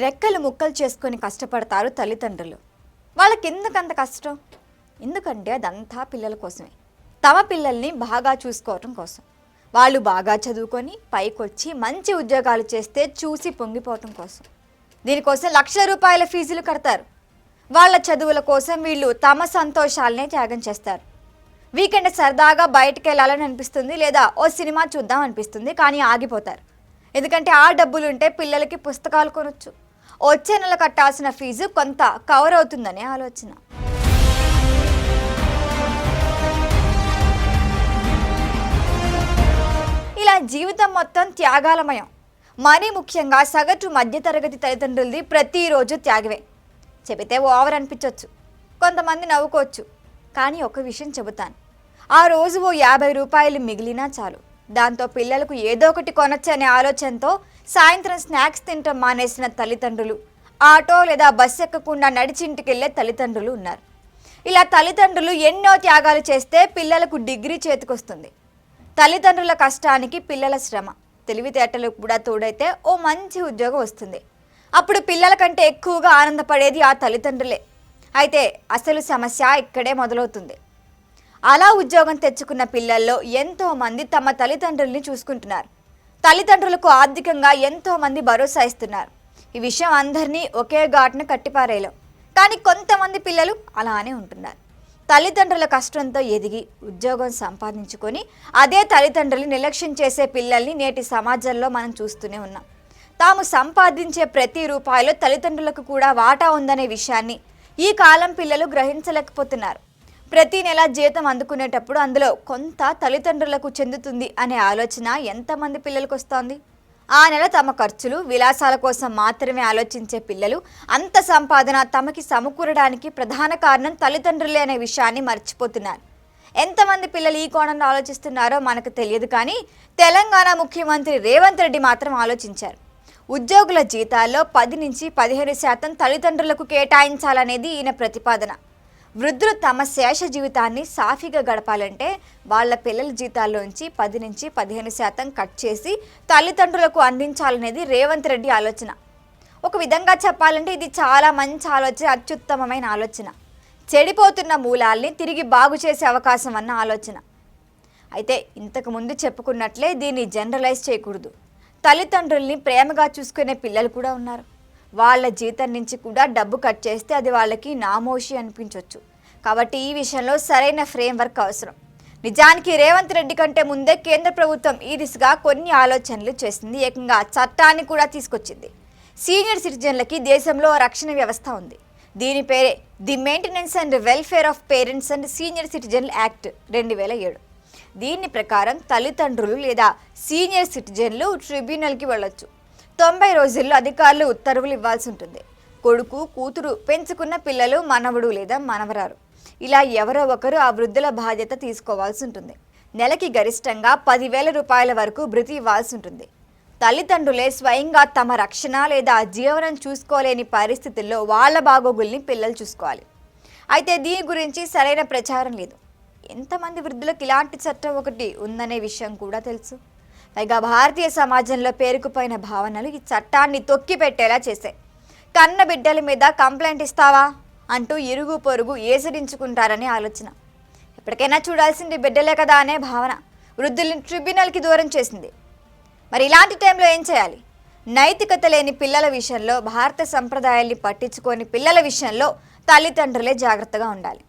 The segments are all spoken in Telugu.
రెక్కలు ముక్కలు చేసుకొని కష్టపడతారు తల్లిదండ్రులు. వాళ్ళకి ఎందుకంత కష్టం? ఎందుకంటే అదంతా పిల్లల కోసమే. తమ పిల్లల్ని బాగా చూసుకోవటం కోసం. వాళ్ళు బాగా చదువుకొని పైకొచ్చి మంచి ఉద్యోగాలు చేస్తే చూసి పొంగిపోవటం కోసం. దీనికోసం లక్ష రూపాయల ఫీజులు కడతారు. వాళ్ళ చదువుల కోసం వీళ్ళు తమ సంతోషాలనే త్యాగం చేస్తారు. వీకెండ్ సరదాగా బయటకు వెళ్ళాలని అనిపిస్తుంది లేదా ఓ సినిమా చూద్దాం అనిపిస్తుంది కానీ ఆగిపోతారు. ఎందుకంటే ఆ డబ్బులు ఉంటే పిల్లలకి పుస్తకాలు కొనొచ్చు. వచ్చే నెల కట్టాల్సిన ఫీజు కొంత కవర్ అవుతుందనే ఆలోచన. ఇలా జీవితం మొత్తం త్యాగాలమయం. మరీ ముఖ్యంగా సగటు మధ్యతరగతి తల్లిదండ్రులది ప్రతిరోజు త్యాగమే. చెబితే ఓవర్ అనిపించవచ్చు కొంతమంది నవ్వుకోవచ్చు. కానీ ఒక విషయం చెబుతాను. ఆ రోజు ఓ యాభై రూపాయలు మిగిలినా చాలు. దాంతో పిల్లలకు ఏదో ఒకటి కొనొచ్చనే ఆలోచనతో సాయంత్రం స్నాక్స్ తినటం మానేసిన తల్లిదండ్రులు. ఆటో లేదా బస్సు ఎక్కకుండా నడిచింటికెళ్ళే తల్లిదండ్రులు ఉన్నారు. ఇలా తల్లిదండ్రులు ఎన్నో త్యాగాలు చేస్తే పిల్లలకు డిగ్రీ చేతికొస్తుంది. తల్లిదండ్రుల కష్టానికి పిల్లల శ్రమ. తెలివితేటలు కూడా తోడైతే ఓ మంచి ఉద్యోగం వస్తుంది. అప్పుడు పిల్లల కంటే ఎక్కువగా ఆనందపడేది ఆ తల్లిదండ్రులే. అయితే అసలు సమస్య ఇక్కడే మొదలవుతుంది. అలా ఉద్యోగం తెచ్చుకున్న పిల్లల్లో ఎంతో మంది తమ తల్లిదండ్రుల్ని చూసుకుంటున్నారు. తల్లిదండ్రులకు ఆర్థికంగా ఎంతో మంది భరోసా ఇస్తున్నారు. ఈ విషయం అందరినీ ఒకే ఘాటున కట్టిపారేయలేం. కానీ కొంతమంది పిల్లలు అలానే ఉంటున్నారు. తల్లిదండ్రుల కష్టంతో ఎదిగి ఉద్యోగం సంపాదించుకొని అదే తల్లిదండ్రులు నిర్లక్ష్యం చేసే పిల్లల్ని నేటి సమాజంలో మనం చూస్తూనే ఉన్నాం. తాము సంపాదించే ప్రతి రూపాయిలో తల్లిదండ్రులకు కూడా వాటా ఉందనే విషయాన్ని ఈ కాలం పిల్లలు గ్రహించలేకపోతున్నారు. ప్రతి నెల జీతం అందుకునేటప్పుడు అందులో కొంత తల్లిదండ్రులకు చెందుతుంది అనే ఆలోచన ఎంతమంది పిల్లలకు వస్తోంది? ఆ నెల తమ ఖర్చులు విలాసాల కోసం మాత్రమే ఆలోచించే పిల్లలు అంత సంపాదన తమకి సమకూరడానికి ప్రధాన కారణం తల్లిదండ్రులే అనే విషయాన్ని మర్చిపోతున్నారు. ఎంతమంది పిల్లలు ఈ కోణంలో ఆలోచిస్తున్నారో మనకు తెలియదు కానీ తెలంగాణ ముఖ్యమంత్రి రేవంత్ రెడ్డి మాత్రం ఆలోచించారు. ఉద్యోగుల జీతాల్లో పది నుంచి పదిహేను శాతం తల్లిదండ్రులకు కేటాయించాలనేది ఈయన ప్రతిపాదన. వృద్ధులు తమ శేష జీవితాన్ని సాఫీగా గడపాలంటే వాళ్ళ పిల్లల జీతాల్లోంచి పది నుంచి పదిహేను శాతం కట్ చేసి తల్లిదండ్రులకు అందించాలనేది రేవంత్ రెడ్డి ఆలోచన. ఒక విధంగా చెప్పాలంటే ఇది చాలా మంచి ఆలోచన అత్యుత్తమమైన ఆలోచన. చెడిపోతున్న మూలాల్ని తిరిగి బాగు చేసే అవకాశం అన్న ఆలోచన. అయితే ఇంతకు ముందు చెప్పుకున్నట్లే దీన్ని జనరలైజ్ చేయకూడదు. తల్లిదండ్రుల్ని ప్రేమగా చూసుకునే పిల్లలు కూడా ఉన్నారు. వాళ్ళ జీతం నుంచి కూడా డబ్బు కట్ చేస్తే అది వాళ్ళకి నామోషి అనిపించవచ్చు కాబట్టి ఈ విషయంలో సరైన ఫ్రేమ్వర్క్ అవసరం. నిజానికి రేవంత్ రెడ్డి కంటే ముందే కేంద్ర ప్రభుత్వం ఈ దిశగా కొన్ని ఆలోచనలు చేసింది. ఏకంగా చట్టాన్ని కూడా తీసుకొచ్చింది. సీనియర్ సిటిజన్లకి దేశంలో రక్షణ వ్యవస్థ ఉంది. దీని పేరే the maintenance and welfare of parents and senior citizen act రెండు వేల ఏడు. దీని ప్రకారం తల్లిదండ్రులు లేదా సీనియర్ సిటిజన్లు ట్రిబ్యునల్కి వెళ్ళొచ్చు. తొంభై రోజుల్లో అధికారులు ఉత్తర్వులు ఇవ్వాల్సి ఉంటుంది. కొడుకు కూతురు పెంచుకున్న పిల్లలు మనవడు లేదా మనవరారు ఇలా ఎవరో ఒకరు ఆ వృద్ధుల బాధ్యత తీసుకోవాల్సి ఉంటుంది. నెలకి గరిష్టంగా పదివేల రూపాయల వరకు భృతి ఇవ్వాల్సి ఉంటుంది. తల్లిదండ్రులే స్వయంగా తమ రక్షణ లేదా జీవనం చూసుకోలేని పరిస్థితుల్లో వాళ్ళ బాగోగుల్ని పిల్లలు చూసుకోవాలి. అయితే దీని గురించి సరైన ప్రచారం లేదు. ఎంతమంది వృద్ధులకు ఇలాంటి చట్టం ఒకటి ఉందనే విషయం కూడా తెలుసు. పైగా భారతీయ సమాజంలో పేరుకుపోయిన భావనలు ఈ చట్టాన్ని తొక్కిపెట్టేలా చేశాయి. కన్న బిడ్డల మీద కంప్లైంట్ ఇస్తావా? అంటూ ఇరుగు పొరుగు ఏసరించుకుంటారనే ఆలోచన. ఎప్పటికైనా చూడాల్సింది బిడ్డలే కదా అనే భావన వృద్ధుల్ని ట్రిబ్యునల్కి దూరం చేసింది. మరి ఇలాంటి టైంలో ఏం చేయాలి? నైతికత లేని పిల్లల విషయంలో భారత సంప్రదాయాల్ని పట్టించుకొని పిల్లల విషయంలో తల్లిదండ్రులే జాగ్రత్తగా ఉండాలి.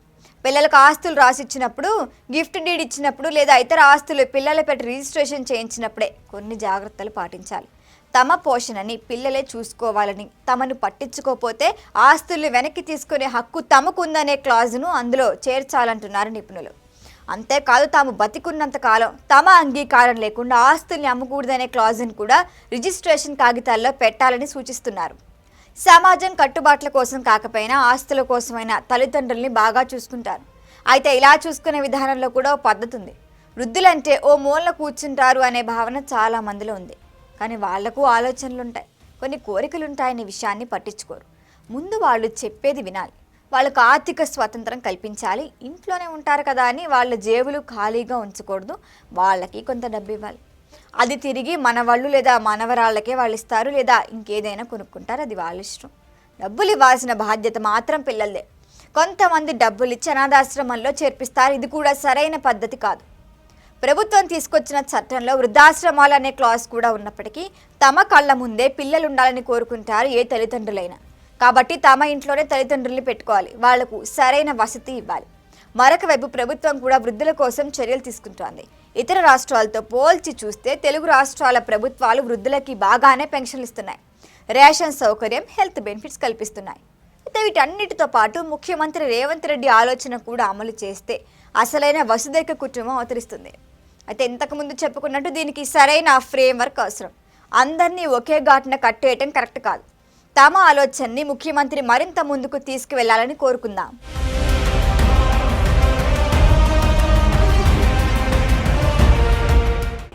పిల్లలకు ఆస్తులు రాసిచ్చినప్పుడు గిఫ్ట్ డీడ్ ఇచ్చినప్పుడు లేదా ఇతర ఆస్తులు పిల్లల పెట్టి రిజిస్ట్రేషన్ చేయించినప్పుడే కొన్ని జాగ్రత్తలు పాటించాలి. తమ పోషణని పిల్లలే చూసుకోవాలని తమను పట్టించుకోకపోతే ఆస్తుల్ని వెనక్కి తీసుకునే హక్కు తమకుందనే క్లాజును అందులో చేర్చాలంటున్నారు నిపుణులు. అంతేకాదు తాము బతికున్నంత కాలం తమ అంగీకారం లేకుండా ఆస్తుల్ని అమ్మకూడదనే క్లాజును కూడా రిజిస్ట్రేషన్ కాగితాల్లో పెట్టాలని సూచిస్తున్నారు. సమాజం కట్టుబాట్ల కోసం కాకపోయినా ఆస్తుల కోసమైనా తల్లిదండ్రుల్ని బాగా చూసుకుంటారు. అయితే ఇలా చూసుకునే విధానంలో కూడా ఓ పద్ధతి ఉంది వృద్ధులంటే ఓ మూలన కూర్చుంటారు అనే భావన చాలా మందిలో ఉంది. కానీ వాళ్ళకు ఆలోచనలు ఉంటాయి కొన్ని కోరికలు ఉంటాయనే విషయాన్ని పట్టించుకోరు. ముందు వాళ్ళు చెప్పేది వినాలి. వాళ్ళకు ఆర్థిక స్వాతంత్రం కల్పించాలి. ఇంట్లోనే ఉంటారు కదా అని వాళ్ళ జేబులు ఖాళీగా ఉంచకూడదు. వాళ్ళకి కొంత డబ్బు ఇవ్వాలి అది తిరిగి మన వాళ్ళు లేదా మనవరాళ్ళకే వాళ్ళు ఇస్తారు లేదా ఇంకేదైనా కొనుక్కుంటారు అది వాళ్ళ ఇష్టం. డబ్బులు ఇవ్వాల్సిన బాధ్యత మాత్రం పిల్లలదే. కొంతమంది డబ్బులు ఇచ్చి అనాథాశ్రమంలో చేర్పిస్తారు ఇది కూడా సరైన పద్ధతి కాదు. ప్రభుత్వం తీసుకొచ్చిన చట్టంలో వృద్ధాశ్రమాలు అనే క్లాస్ కూడా ఉన్నప్పటికీ తమ కళ్ళ ముందే పిల్లలు ఉండాలని కోరుకుంటారు ఏ తల్లిదండ్రులైనా. కాబట్టి తమ ఇంట్లోనే తల్లిదండ్రులు పెట్టుకోవాలి వాళ్ళకు సరైన వసతి ఇవ్వాలి. మరొక వైపు ప్రభుత్వం కూడా వృద్ధుల కోసం చర్యలు తీసుకుంటోంది. ఇతర రాష్ట్రాలతో పోల్చి చూస్తే తెలుగు రాష్ట్రాల ప్రభుత్వాలు వృద్ధులకి బాగానే పెన్షన్లు ఇస్తున్నాయి. రేషన్ సౌకర్యం హెల్త్ బెనిఫిట్స్ కల్పిస్తున్నాయి. అయితే వీటన్నిటితో పాటు ముఖ్యమంత్రి రేవంత్ రెడ్డి ఆలోచన కూడా అమలు చేస్తే అసలైన వసుదైక కుటుంబం అవతరిస్తుంది. అయితే ఇంతకుముందు చెప్పుకున్నట్టు దీనికి సరైన ఫ్రేమ్వర్క్ అవసరం. అందరినీ ఒకే ఘాటున కట్టేయటం కరెక్ట్ కాదు. తమ ఆలోచనని ముఖ్యమంత్రి మరింత ముందుకు తీసుకువెళ్ళాలని కోరుకుందాం.